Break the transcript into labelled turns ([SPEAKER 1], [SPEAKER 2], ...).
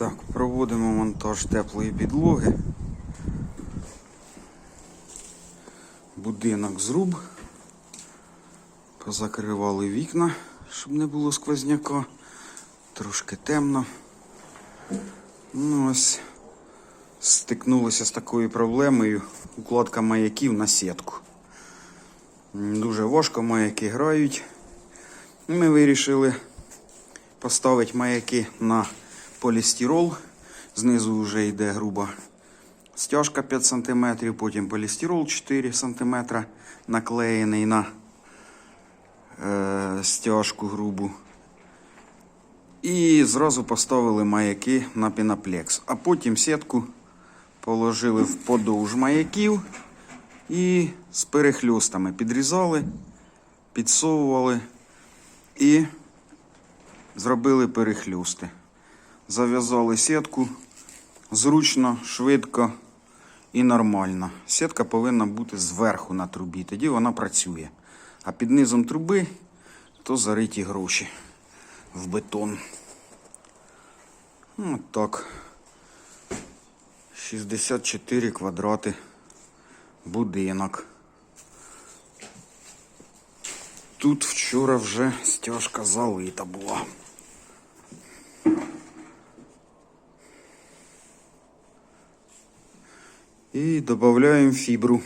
[SPEAKER 1] Так, проводимо монтаж теплої підлоги. Будинок зруб. Позакривали вікна, щоб не було сквозняка. Трошки темно. Ну ось стикнулися з такою проблемою укладка маяків на сітку. Дуже важко маяки грають. Ми вирішили поставити маяки на полістирол. Знизу вже йде груба стяжка 5 см, потім полістирол 4 см наклеєний на е, стяжку грубу. І зразу поставили маяки на пінаплекс. А потім сітку положили вподовж маяків і з перехльостами підрізали, підсовували і зробили перехльости. Зав'язали сітку зручно, швидко і нормально. Сітка повинна бути зверху на трубі, тоді вона працює. А під низом труби то зариті гроші в бетон. Ну, от так. 64 квадрати будинок. Тут вчора вже стяжка залита була. І добавляем фібру.